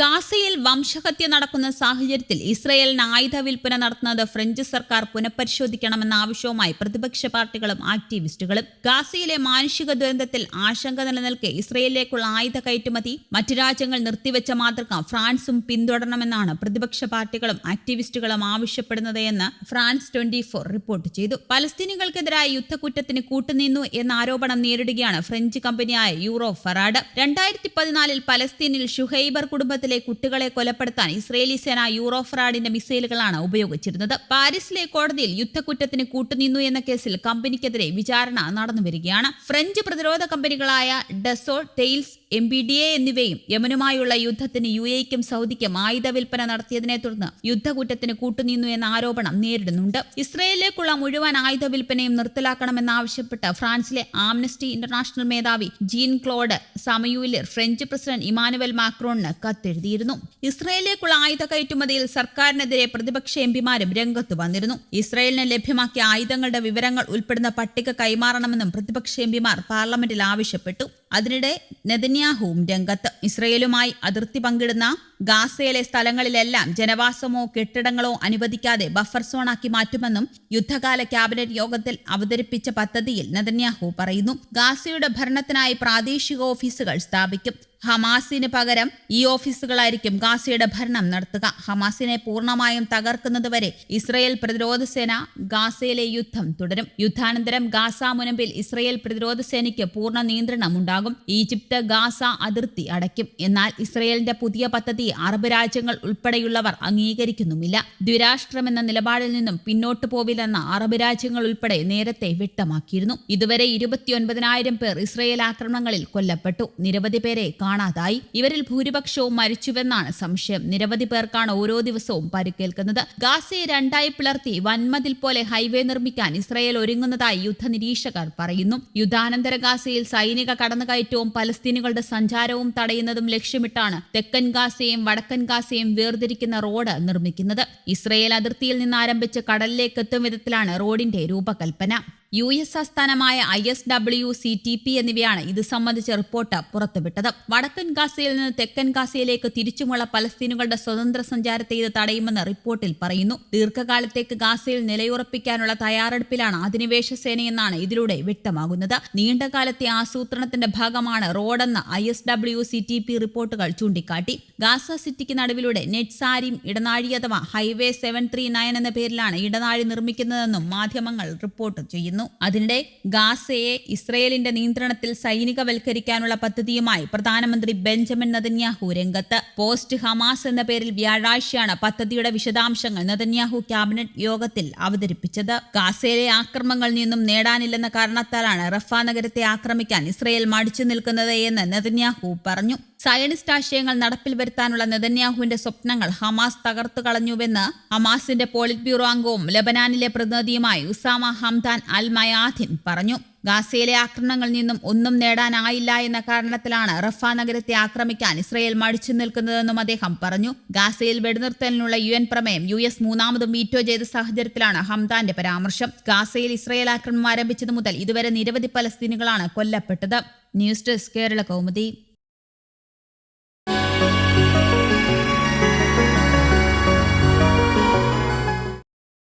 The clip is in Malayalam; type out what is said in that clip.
ഗാസയിൽ വംശഹത്യ നടക്കുന്ന സാഹചര്യത്തിൽ ഇസ്രയേലിന് ആയുധ വിൽപ്പന നടത്തുന്നത് ഫ്രഞ്ച് സർക്കാർ പുനഃപരിശോധിക്കണമെന്ന ആവശ്യവുമായി പ്രതിപക്ഷ പാർട്ടികളും ആക്ടിവിസ്റ്റുകളും ഗാസയിലെ മാനുഷിക ദുരന്തത്തിൽ ആശങ്ക നിലനിൽക്കെ ഇസ്രയേലിലേക്കുള്ള ആയുധ കയറ്റുമതി മറ്റു രാജ്യങ്ങൾ നിർത്തിവെച്ച മാതൃക ഫ്രാൻസും പിന്തുടരണമെന്നാണ് പ്രതിപക്ഷ പാർട്ടികളും ആക്ടിവിസ്റ്റുകളും ആവശ്യപ്പെടുന്നത് എന്ന് ഫ്രാൻസ് ട്വന്റി ഫോർ റിപ്പോർട്ട് ചെയ്തു. പലസ്തീനികൾക്കെതിരായ യുദ്ധക്കുറ്റത്തിന് കൂട്ടുനിന്നു എന്ന ആരോപണം നേരിടുകയാണ് ഫ്രഞ്ച് കമ്പനിയായ യൂറോ ഫറാഡ്. രണ്ടായിരത്തി പതിനാലിൽ പലസ്തീനിൽ ഷുഹൈബർ കുടുംബത്തിലെ കുട്ടികളെ കൊലപ്പെടുത്താൻ ഇസ്രയേലി സേന യൂറോഫ്രാഡിന്റെ മിസൈലുകളാണ് ഉപയോഗിച്ചിരുന്നത്. പാരീസിലെ കോടതിയിൽ യുദ്ധക്കുറ്റത്തിന് കൂട്ടുനിന്നു എന്ന കേസിൽ കമ്പനിക്കെതിരെ വിചാരണ നടന്നുവരികയാണ് ഫ്രഞ്ച് പ്രതിരോധ കമ്പനികളായ Dassault Thales M B D A എന്നിവയും യമനുമായുള്ള യുദ്ധത്തിന് യു എക്കും സൗദിക്കും ആയുധ വിൽപ്പന നടത്തിയതിനെ തുടർന്ന് യുദ്ധക്കുറ്റത്തിന് കൂട്ടുനിന്നു എന്ന ആരോപണം നേരിടുന്നുണ്ട്. ഇസ്രയേലിലേക്കുള്ള മുഴുവൻ ആയുധ വിൽപ്പനയും നിർത്തലാക്കണമെന്നാവശ്യപ്പെട്ട് ഫ്രാൻസിലെ ആംനസ്റ്റി ഇന്റർനാഷണൽ മേധാവി Jean Claude സമയൂലിർ French president Emmanuel മാക്രോണിന് കത്തെഴുതിയിരുന്നു ഇസ്രയേലിലേക്കുള്ള ആയുധ കയറ്റുമതിയിൽ സർക്കാരിനെതിരെ പ്രതിപക്ഷ എംപിമാരും രംഗത്ത് വന്നിരുന്നു. ഇസ്രയേലിന് ലഭ്യമാക്കിയ ആയുധങ്ങളുടെ വിവരങ്ങൾ ഉൾപ്പെടുന്ന പട്ടിക കൈമാറണമെന്നും പ്രതിപക്ഷ എംപിമാർ പാർലമെന്റിൽ ആവശ്യപ്പെട്ടു. അതിനിടെ നെതന്യാഹുവും രംഗത്ത്. ഇസ്രയേലുമായി അതിർത്തി പങ്കിടുന്ന ഗാസയിലെ സ്ഥലങ്ങളിലെല്ലാം ജനവാസമോ കെട്ടിടങ്ങളോ അനുവദിക്കാതെ ബഫർ സോണാക്കി മാറ്റുമെന്നും യുദ്ധകാല ക്യാബിനറ്റ് യോഗത്തിൽ അവതരിപ്പിച്ച പദ്ധതിയിൽ നെതന്യാഹു പറയുന്നു. ഗാസയുടെ ഭരണത്തിനായി പ്രാദേശിക ഓഫീസുകൾ സ്ഥാപിക്കും. ഹമാസിന് പകരം ഈ ഓഫീസുകളായിരിക്കും ഗാസയുടെ ഭരണം നടത്തുക. ഹമാസിനെ പൂർണമായും തകർക്കുന്നതുവരെ ഇസ്രയേൽ പ്രതിരോധ സേന ഗാസയിലെ യുദ്ധം തുടരും. യുദ്ധാനന്തരം ഗാസ മുനമ്പിൽ ഇസ്രയേൽ പ്രതിരോധ സേനയ്ക്ക് പൂർണ നിയന്ത്രണം ഉണ്ടാകും ഈജിപ്ത് ഗാസ അതിർത്തി അടയ്ക്കും. എന്നാൽ ഇസ്രയേലിന്റെ പുതിയ പദ്ധതി അറബ് രാജ്യങ്ങൾ ഉൾപ്പെടെയുള്ളവർ അംഗീകരിക്കുന്നുമില്ല. ദ്വിരാഷ്ട്രമെന്ന നിലപാടിൽ നിന്നും പിന്നോട്ടു പോവില്ലെന്ന അറബ് രാജ്യങ്ങൾ ഉൾപ്പെടെ നേരത്തെ വ്യക്തമാക്കിയിരുന്നു. ഇതുവരെ ഇരുപത്തിയൊൻപതിനായിരം പേർ ഇസ്രയേൽ ആക്രമണങ്ങളിൽ കൊല്ലപ്പെട്ടു. നിരവധി പേരെ കാണാതായി. ഇവരിൽ ഭൂരിപക്ഷവും മരിച്ചുവെന്നാണ് സംശയം. നിരവധി പേർക്കാണ് ഓരോ ദിവസവും പരിക്കേൽക്കുന്നത്. ഗാസയെ രണ്ടായി പിളർത്തി വൻമതിൽ പോലെ ഹൈവേ നിർമ്മിക്കാൻ ഇസ്രയേൽ ഒരുങ്ങുന്നതായി യുദ്ധ നിരീക്ഷകർ പറയുന്നു. യുദ്ധാനന്തര ഗാസയിൽ സൈനിക കടന്നുകയറ്റവും പലസ്തീനുകളുടെ സഞ്ചാരവും തടയുന്നതും ലക്ഷ്യമിട്ടാണ് തെക്കൻ ഗാസയും വടക്കൻ ഗാസയും വേർതിരിക്കുന്ന റോഡ് നിർമ്മിക്കുന്നത്. ഇസ്രയേൽ അതിർത്തിയിൽ നിന്ന് ആരംഭിച്ച് കടലിലേക്ക് എത്തും വിധത്തിലാണ് റോഡിന്റെ രൂപകൽപ്പന. യു എസ് ആസ്ഥാനമായ I S W C T P എന്നിവയാണ് ഇത് സംബന്ധിച്ച റിപ്പോർട്ട് പുറത്തുവിട്ടത്. വടക്കൻ ഗാസയിൽ നിന്ന് തെക്കൻ ഗാസയിലേക്ക് തിരിച്ചുമുള്ള പലസ്തീനുകളുടെ സ്വതന്ത്ര സഞ്ചാരത്തെ ഇത് തടയുമെന്ന് റിപ്പോർട്ടിൽ പറയുന്നു. ദീർഘകാലത്തേക്ക് ഗാസയിൽ നിലയുറപ്പിക്കാനുള്ള തയ്യാറെടുപ്പിലാണ് അധിനിവേശ സേനയെന്നാണ് ഇതിലൂടെ വ്യക്തമാകുന്നത്. നീണ്ടകാലത്തെ ആസൂത്രണത്തിന്റെ ഭാഗമാണ് റോഡെന്ന് I S W C T P റിപ്പോർട്ടുകൾ ചൂണ്ടിക്കാട്ടി. ഗാസ സിറ്റിക്ക് നടുവിലൂടെ നെറ്റ്സാരിം ഇടനാഴി അഥവാ ഹൈവേ സെവൻ ത്രീ നയൻ എന്ന പേരിലാണ് ഇടനാഴി നിർമ്മിക്കുന്നതെന്നും മാധ്യമങ്ങൾ റിപ്പോർട്ട് ചെയ്യുന്നു. അതിനിടെ ഗാസയെ ഇസ്രയേലിന്റെ നിയന്ത്രണത്തിൽ സൈനികവൽക്കരിക്കാനുള്ള പദ്ധതിയുമായി പ്രധാനമന്ത്രി ബെഞ്ചമിൻ നദന്യാഹു രംഗത്ത്. പോസ്റ്റ് ഹമാസ് എന്ന പേരിൽ വ്യാഴാഴ്ചയാണ് പദ്ധതിയുടെ വിശദാംശങ്ങൾ നദന്യാഹു ക്യാബിനറ്റ് യോഗത്തിൽ അവതരിപ്പിച്ചത്. ഗാസയിലെ ആക്രമണങ്ങളിൽ നിന്നും നേടാനില്ലെന്ന കാരണത്താലാണ് റഫ നഗരത്തെ ആക്രമിക്കാൻ ഇസ്രയേൽ മടിച്ചു നിൽക്കുന്നത് എന്ന് നദന്യാഹു പറഞ്ഞു. സയനിസ്റ്റ് ആശയങ്ങൾ നടപ്പിൽ വരുത്താനുള്ള നെതന്യാഹുവിന്റെ സ്വപ്നങ്ങൾ ഹമാസ് തകർത്തു കളഞ്ഞുവെന്ന് ഹമാസിന്റെ പോളിറ്റ് ബ്യൂറോ അംഗവും ലബനാനിലെ പ്രതിനിധിയുമായി ഉസാമ ഹംദാൻ അൽ മയാഥിൻ പറഞ്ഞു. ഗാസയിലെ ആക്രമണങ്ങളിൽ നിന്നും ഒന്നും നേടാനായില്ല എന്ന കാരണത്തിലാണ് റഫ നഗരത്തെ ആക്രമിക്കാൻ ഇസ്രയേൽ മടിച്ചു നിൽക്കുന്നതെന്നും അദ്ദേഹം പറഞ്ഞു. ഗാസയിൽ വെടിനിർത്തലിനുള്ള യു എൻ പ്രമേയം യു എസ് മൂന്നാമതും വീറ്റോ ചെയ്ത സാഹചര്യത്തിലാണ് ഹംദാന്റെ പരാമർശം. ഗാസയിൽ ഇസ്രയേൽ ആക്രമണം ആരംഭിച്ചതു മുതൽ ഇതുവരെ നിരവധി പലസ്തീനുകളാണ് കൊല്ലപ്പെട്ടത്. News desk Kerala Kaumudi.